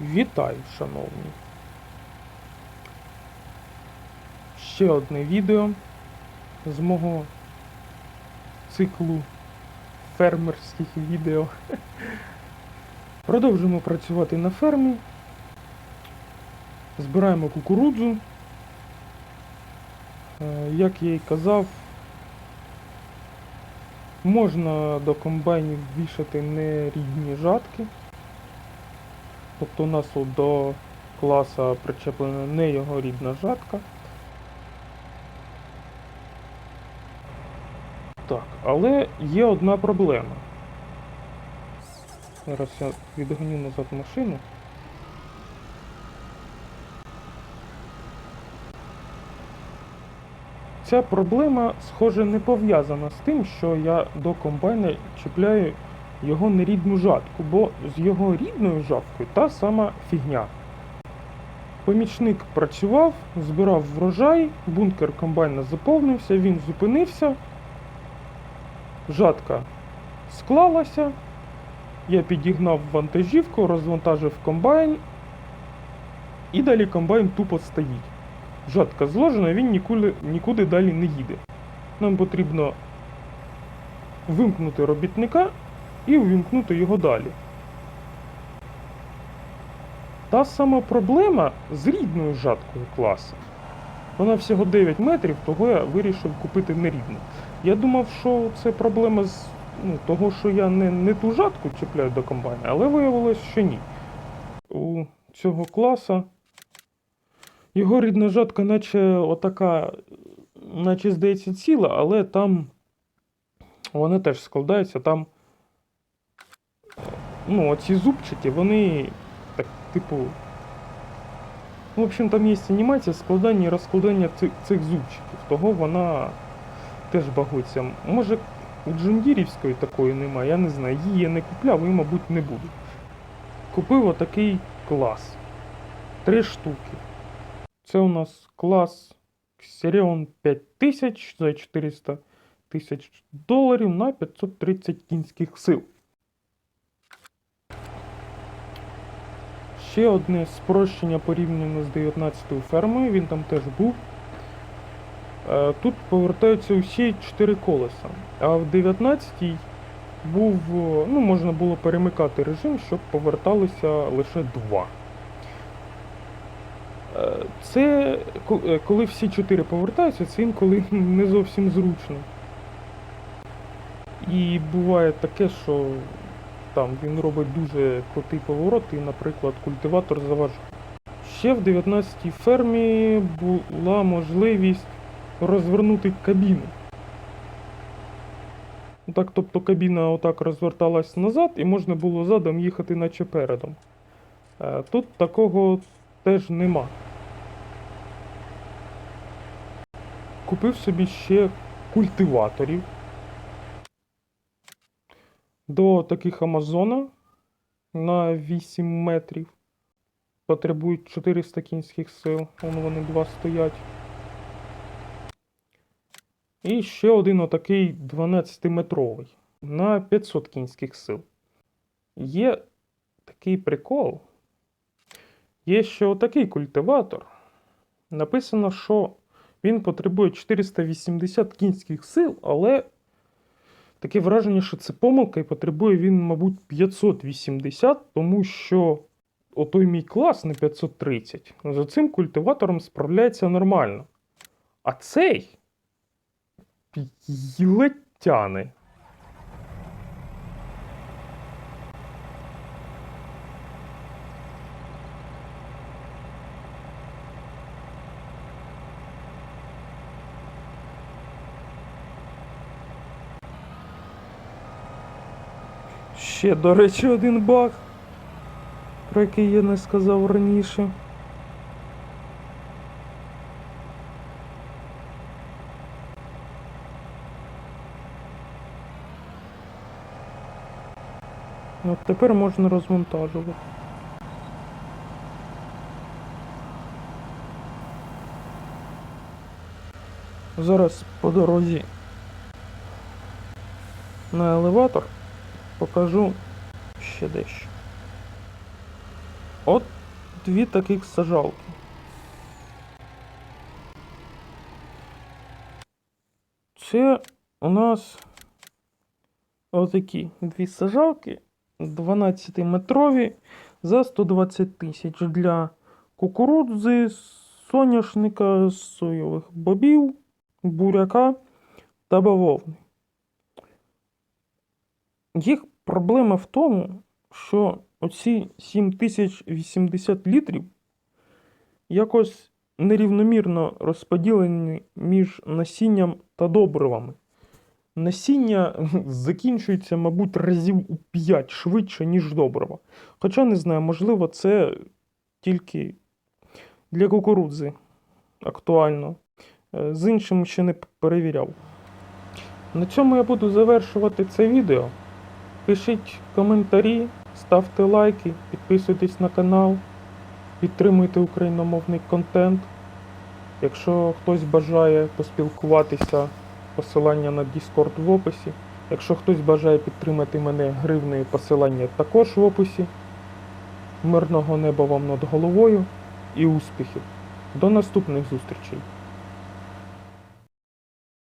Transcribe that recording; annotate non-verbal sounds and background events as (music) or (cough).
Вітаю, шановні! Ще одне відео з мого циклу фермерських відео. (laughs) Продовжуємо працювати на фермі. Збираємо кукурудзу. Е, Як я і казав, можна до комбайнів вішати нерідні жатки. Тобто у нас до класа причеплена не його рідна жатка. Так, але є одна проблема. Зараз я відгоню назад машину. Ця проблема, схоже, не пов'язана з тим, що я до комбайна чіпляю його нерідну жатку, бо з його рідною жаткою та сама фігня. Помічник працював, збирав врожай, бункер комбайна заповнився, він зупинився, жатка склалася, я підігнав вантажівку, розвантажив комбайн, і далі комбайн тупо стоїть. Жатка зложена, він нікуди, нікуди далі не їде. Нам потрібно вимкнути робітника і увімкнути його далі. Та сама проблема з рідною жаткою класу. Вона всього 9 метрів, того я вирішив купити нерідну. Я думав, що це проблема з ну, того, що я не, не ту жатку чіпляю до комбайна, але виявилось, що ні. У цього класа його рідна жатка, наче отака, наче здається, ціла, але там вона теж складається, там ну, оці зубчики, вони так, типу. В общем, там є анімація складання і розкладання цих, цих зубчиків, того вона теж багується. Може, у Джундірівської такої немає, я не знаю, її я не купляв і, мабуть, не буду. Купив отакий клас. Три штуки. Це у нас клас Xerion 5000 за 400 тисяч доларів на 530 кінських сил. Ще одне спрощення порівняно з 19-ю фермою, він там теж був. Е, Тут повертаються усі 4 колеса. А в 19-й був, е, ну, можна було перемикати режим, щоб поверталися лише 2. Е, Це коли всі 4 повертаються, це інколи не зовсім зручно. І буває таке, що там він робить дуже крутий поворот, і, наприклад, культиватор заважає. Ще в 19-й фермі була можливість розвернути кабіну. Ну Так, тобто кабіна отак розверталась назад, і можна було задом їхати, наче передом. Е, Тут такого теж нема. Купив собі ще культиваторів. До таких Амазона на 8 метрів. Потребують 400 кінських сил. Вон вони два стоять. І ще один отакий 12-метровий на 500 кінських сил. Є такий прикол. Є ще отакий культиватор. Написано, що він потребує 480 кінських сил, але таке враження, що це помилка, і потребує він, мабуть, 580, тому що отой мій клас на 530 за цим культиватором справляється нормально. А цей ледь тяне. Ще, до речі, один баг, про який я не сказав раніше. От тепер можна розвантажувати. Зараз по дорозі на елеватор покажу ще дещо. От дві таких сажалки. Це у нас отакі дві сажалки 12-метрові за 120 тисяч для кукурудзи, соняшника, соєвих бобів, буряка та бавовни. Їх проблема в тому, що оці 7080 літрів якось нерівномірно розподілені між насінням та добривами. Насіння (laughs) закінчується, мабуть, разів у 5 швидше, ніж добрива. Хоча не знаю, можливо, це тільки для кукурудзи актуально. Е, З іншим ще не перевіряв. На цьому я буду завершувати це відео. Пишіть коментарі, ставте лайки, підписуйтесь на канал, підтримуйте україномовний контент. Якщо хтось бажає поспілкуватися, посилання на Discord в описі. Якщо хтось бажає підтримати мене гривнею, посилання також в описі. Мирного неба вам над головою і успіхів. До наступних зустрічей!